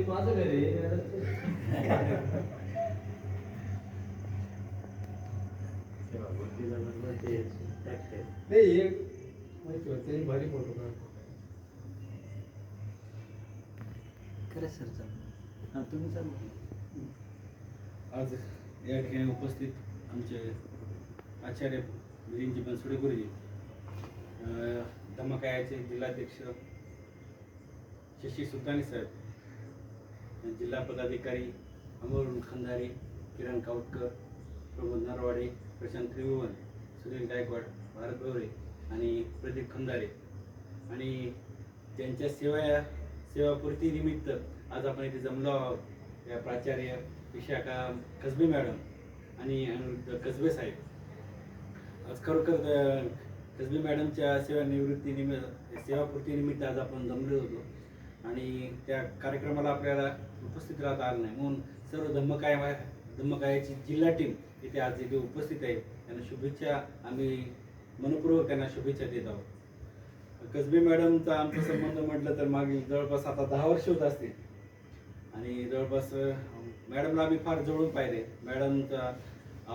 ते माझं घर आहे नाही एक माहिती होतं, भारी फोटो काढतो खरं सर चालू हां तुम्ही चालू आज या ठिकाणी उपस्थित आमचे आचार्य मिलिंदजी बनसोडे गुरुजी धमकायाचे जिल्हाध्यक्ष शशी सुलतानी साहेब. जिल्हा पदाधिकारी अमरुण खंधारे किरण कावटकर प्रमोद नरवाडे प्रशांत त्रिभुवन सुनील गायकवाड भारत गवरे आणि प्रदीप खंदारे. आणि त्यांच्या सेवा सेवापूर्ती निमित्त आज आपण इथे जमलो आहोत. या प्राचार्य विशाखा कसबे मॅडम आणि अनिरुद्ध कसबे साहेब. आज खरोखर कसबे मॅडमच्या सेवानिवृत्ती निमित्त सेवापूर्ती निमित्त आज आपण जमलो होतो. आणि त्या कार्यक्रमाला आपल्याला उपस्थित राहता आलं नाही. म्हणून सर्व धम्मकाय धम्मकायाची जिल्हा टीम इथे आज इथे उपस्थित आहे. त्यांना शुभेच्छा. आम्ही मनपूर्वक त्यांना शुभेच्छा देत आहोत. कसबे मॅडमचा आमचा संबंध म्हटलं तर मागील जवळपास आता दहा वर्ष होत असतील आणि जवळपास मॅडमला आम्ही फार जवळून पाहिले. मॅडमचा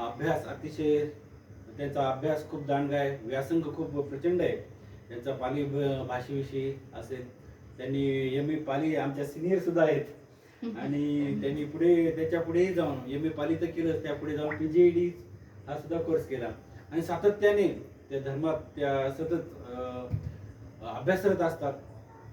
अभ्यास अतिशय त्यांचा अभ्यास खूप दांडगा आहे. व्यासंग खूप प्रचंड आहे. त्यांचा पाली भाषेविषयी असेल त्यांनी एम ए पाली आमच्या सिनियर सुद्धा आहेत. आणि त्यांनी पुढे त्याच्या पुढेही जाऊन एम ए पाली तर केलंच त्या पुढे जाऊन पी जी डी हा सुद्धा कोर्स केला. आणि सातत्याने त्या धर्मात त्या सतत अभ्यासरत असतात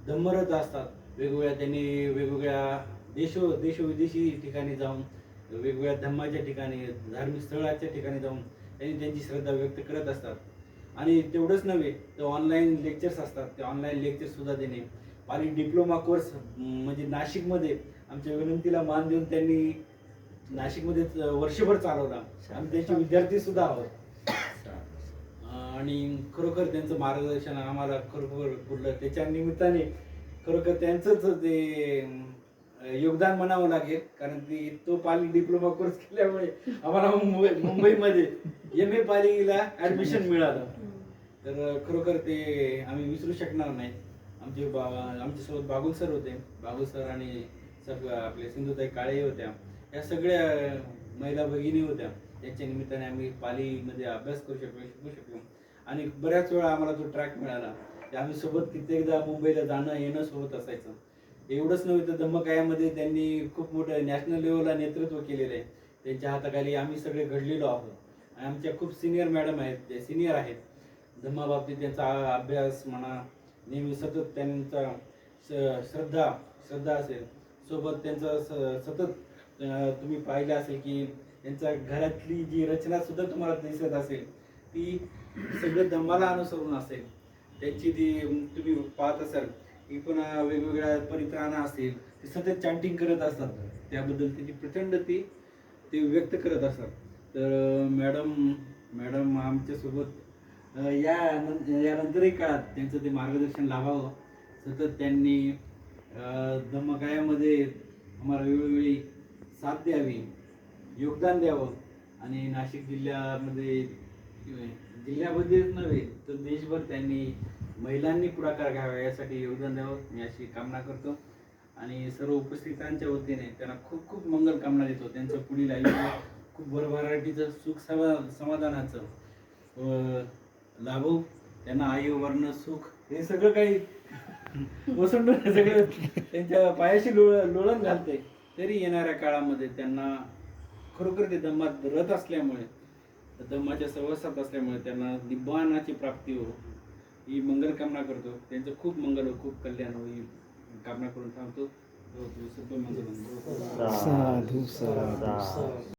धम्मरत असतात. वेगवेगळ्या त्यांनी वेगवेगळ्या देश देशविदेशी ठिकाणी जाऊन वेगवेगळ्या धर्माच्या ठिकाणी धार्मिक स्थळाच्या ठिकाणी जाऊन त्यांनी त्यांची श्रद्धा व्यक्त करत असतात. आणि तेवढंच नव्हे तर ऑनलाईन लेक्चर्स असतात. ते ऑनलाईन लेक्चर सुद्धा देणे पाली डिप्लोमा कोर्स म्हणजे नाशिकमध्ये आमच्या विनंतीला मान देऊन त्यांनी नाशिकमध्ये वर्षभर चालवला. आम्ही त्यांचे विद्यार्थी सुद्धा आहोत. आणि खरोखर त्यांचं मार्गदर्शन आम्हाला खरोखर पुरलं. त्याच्या निमित्ताने खरोखर त्यांचंच ते योगदान म्हणावं लागेल. कारण ती तो पाली डिप्लोमा कोर्स केल्यामुळे आम्हाला मुंबई मुंबईमध्ये एम ए पालीला ऍडमिशन मिळालं. तर खरोखर ते आम्ही विसरू शकणार नाही. आमचे बा आमच्यासोबत बागुल सर होते. बागुल सर आणि सग आपले सिंधुताई काळे होत्या. या सगळ्या महिला भगिनी होत्या. याच्या निमित्ताने आम्ही पालीमध्ये अभ्यास करू शकलो शिकू शकलो. आणि बऱ्याच वेळा आम्हाला तो ट्रॅक मिळाला. ते आम्ही सोबत कित्येकदा मुंबईला जाणं येणं सोबत असायचं. एवढंच नव्हे तर धम्मकायामध्ये त्यांनी खूप मोठं नॅशनल लेवलला नेतृत्व केलेलं आहे. त्यांच्या हाताखाली आम्ही सगळे घडलेलो आहोत. आणि आमच्या खूप सिनियर मॅडम आहेत ते सिनियर आहेत. धम्माबाबतीत त्यांचा अभ्यास म्हणा नेहमी सतत त्यांचा श- श्रद्धा श्रद्धा असेल. सोबत त्यांचा स- सतत तुम्ही पाहिलं असेल की त्यांच्या घरातली जी रचना सुद्धा तुम्हाला दिसत असेल ती सगळं दंबाला अनुसरून असेल. त्यांची ती तुम्ही पाहत असाल की पण वेगवेगळ्या परित्राणा असेल ते सतत चॅन्टिंग करत असतात. त्याबद्दल त्यांची प्रचंड ती ते व्यक्त करत असतात. तर मॅडम मॅडम आमच्यासोबत या यानंतरही काळात त्यांचं ते मार्गदर्शन लाभावं? सतत त्यांनी अं, धम्मकायामध्ये आम्हाला वेळोवेळी साथ द्यावी योगदान द्यावं. आणि नाशिक जिल्ह्यामध्ये जिल्ह्यामध्येच नव्हे तर देशभर त्यांनी महिलांनी पुढाकार घ्यावा यासाठी योगदान द्यावं मी अशी कामना करतो. आणि सर्व उपस्थितांच्या वतीने त्यांना खूप खूप मंगल कामना देतो. त्यांचं पुढील आयुष्य खूप भरभराटीचं सुख समा समाधानाचं व लाभो त्यांना आयु वर्ण सुख हे सगळं काही वसंडून सगळं त्यांच्या पायाशी लोळ लोळण घालते. तरी येणाऱ्या काळामध्ये त्यांना खरोखर ते दमात रथ असल्यामुळे दमाच्या सहवासात असल्यामुळे त्यांना निब्बाणाची प्राप्ती हो. ही मंगल कामना करतो. त्यांचं खूप मंगल हो खूप कल्याण हो ही कामना करून थांबतो. हो, हो. साधू साधू.